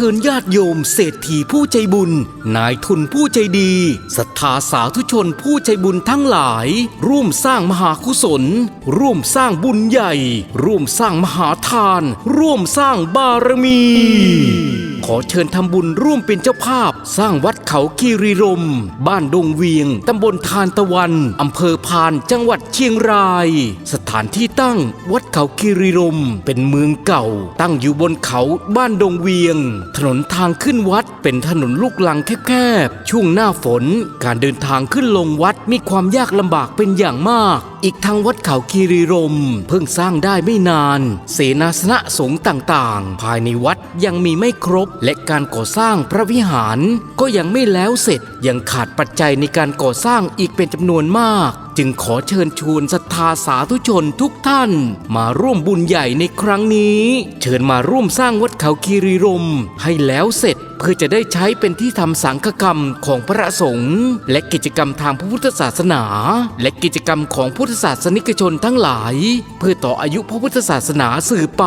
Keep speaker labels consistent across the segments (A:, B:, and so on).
A: ชิญญาติโยมเศรษฐีผู้ใจบุญ นายทุนผู้ใจดีศรัทธาสาธุชนผู้ใจบุญทั้งหลาย ร่วมสร้างมหากุศล ร่วมสร้างบุญใหญ่ ร่วมสร้างมหาทาน ร่วมสร้างบารมี ขอเชิญทำบุญร่วมเป็นเจ้าภาพ สร้างวัดเขาคีรีรม บ้านดงเวียง ตำบลทานตะวัน อำเภอพานจังหวัดเชียงราย สถานที่ตั้งวัดเขาคีรีรม เป็นเมืองเก่า ตั้งอยู่บนเขาบ้านดงเวียงถนนทางขึ้นวัดเป็นถนนลูกลังแคบๆ ช่วงหน้าฝน การเดินทางขึ้นลงวัดมีความยากลำบากเป็นอย่างมากอีกทางวัดเขาคีรีรม เพิ่งสร้างได้ไม่นาน เสนาสนะสงฆ์ต่างๆ ภายในวัดยังมีไม่ครบ และการก่อสร้างพระวิหาร ก็ยังไม่แล้วเสร็จยังขาดปัจจัยในการก่อสร้างอีกเป็นจำนวนมาก จึงขอเชิญชวนศรัทธาสาธุชนทุกท่าน มาร่วมบุญใหญ่ในครั้งนี้ เชิญมาร่วมสร้างวัดเขาคีรีรม ให้แล้วเสร็จ เพื่อจะได้ใช้เป็นที่ทำสังฆกรรมของพระสงฆ์และกิจกรรมทางพระพุทธศาสนา และกิจกรรมของพุทธศาสนิกชนทั้งหลาย เพื่อต่ออายุพระพุทธศาสนาสื่อไป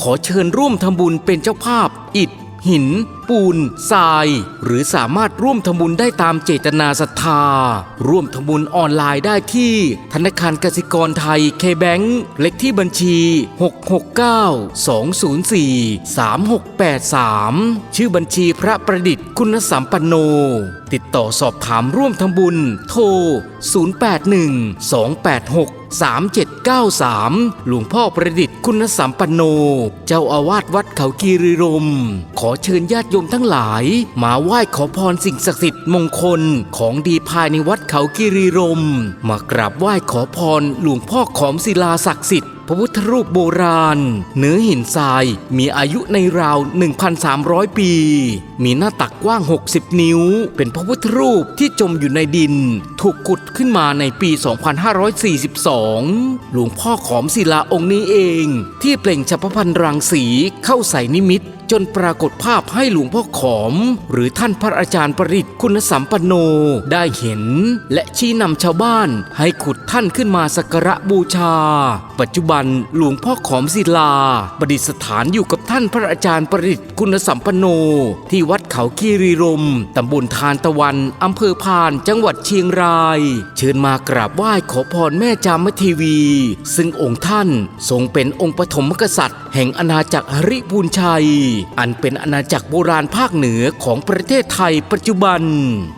A: ขอเชิญร่วมทำบุญเป็นเจ้าภาพอิฐหิน ปูนทราย หรือสามารถร่วมทำบุญได้ตามเจตนาศรัทธา ร่วมทำบุญออนไลน์ได้ที่ ธนาคารกสิกรไทยเคแบงเลขที่บัญชี 669 204 3683 ชื่อบัญชีพระประดิษฐ์คุณสัมปันโน ติดต่อสอบถามร่วมทำบุญ โทร 081 286 3793 หลวงพ่อประดิษฐ์คุณสัมปันโน เจ้าอาวาสวัดเขาคีรีรม ขอเชิญญาติโยมทั้งหลาย มาไหว้ขอพรสิ่งศักดิ์สิทธิ์มงคลของดีภายในวัดเขาคีรีรม มากราบไหว้ขอพรหลวงพ่อขอมศิลาศักดิ์สิทธิ์พระพุทธรูปโบราณ เนื้อหินทรายมีอายุในราว 1,300 ปี มีหน้าตักกว้าง 60 นิ้ว เป็นพระพุทธรูปที่จมอยู่ในดิน ถูกขุดขึ้นมาในปี 2542 หลวงพ่อขอมศิลาองค์นี้เอง ที่เปล่งฉัพพันรังสีเข้าใส่นิมิต จนปรากฏภาพให้หลวงพ่อขอม หรือท่านพระอาจารย์ประดิษฐ์คุณสัมปันโนได้เห็น และชี้นำชาวบ้านให้ขุดท่านขึ้นมาสักการะบูชา ปัจจุบันหลวงพ่อขอมศิลา ประดิษฐานอยู่กับท่านพระอาจารย์ประดิษฐ์คุณสัมปันโน ที่วัดเขาคีรีรมตำบลทานตะวันอำเภอพานจังหวัดเชียงราย เชิญมากราบไหว้ขอพรแม่จามทีวี ซึ่งองค์ท่านทรงเป็นองค์ปฐมกษัตริย์แห่งอาณาจักรหริพูนชัย อันเป็นอาณาจักรโบราณภาคเหนือของประเทศไทยปัจจุบัน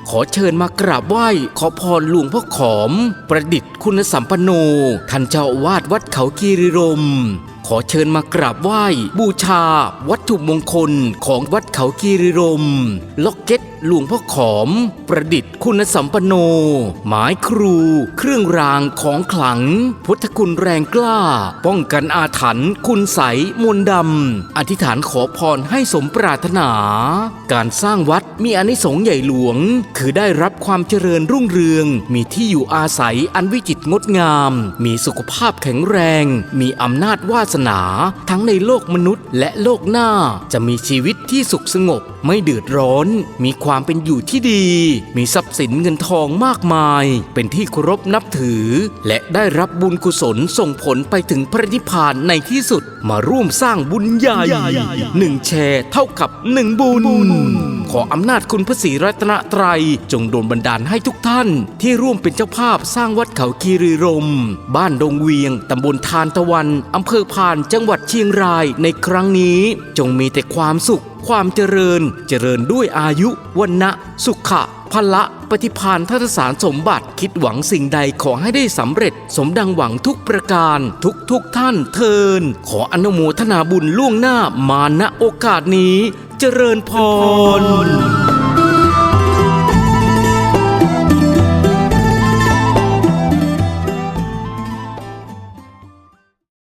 A: ขอเชิญมากราบไหว้ขอพรหลวงพ่อขอม ประดิษฐ์คุณสัมปันโนท่านเจ้าวาสวัดเขาคีรีรมขอเชิญมากราบไหว้ บูชา วัตถุมงคลของวัดเขาคีรีรม ล็อกเก็ต หลวงพ่อขอม ประดิษฐ์คุณสัมปโน หมายครู เครื่องรางของขลัง พุทธคุณแรงกล้า ป้องกันอาถรรพ์คุณใสมนดำ อธิษฐานขอพรให้สมปรารถนา การสร้างวัดมีอนิสงส์ใหญ่หลวง คือได้รับความเจริญรุ่งเรือง มีที่อยู่อาศัยอันวิจิตรงดงาม มีสุขภาพแข็งแรง มีอำนาจวาสนา ทั้งในโลกมนุษย์และโลกหน้าจะมีชีวิต ที่สุขสงบไม่เดือดร้อน มีความเป็นอยู่ที่ดี มีทรัพย์สินเงินทองมากมาย เป็นที่เคารพนับถือ และได้รับบุญกุศลส่งผลไปถึงพระนิพพานในที่สุดมาร่วมสร้างบุญใหญ่หนึ่งแชร์เท่ากับหนึ่งบุญขออำนาจคุณพระศรีรัตนตรัย จงโดนบันดาลให้ทุกท่าน ที่ร่วมเป็นเจ้าภาพสร้างวัดเขาคีรีรม บ้านดงเวียงตำบลทานตะวันอำเภอพานจังหวัดเชียงรายในครั้งนี้ จงมีแต่ความสุข ความเจริญ เจริญด้วยอายุวันนะสุขะพละปฏิพานทัศสารสมบัติคิดหวังสิ่งใดขอให้ได้สำเร็จ สมดังหวังทุกประการ ทุกทุกท่านเทิน ขออนุโมทนาบุญล่วงหน้ามาณโอกาสนี้ เจริญพร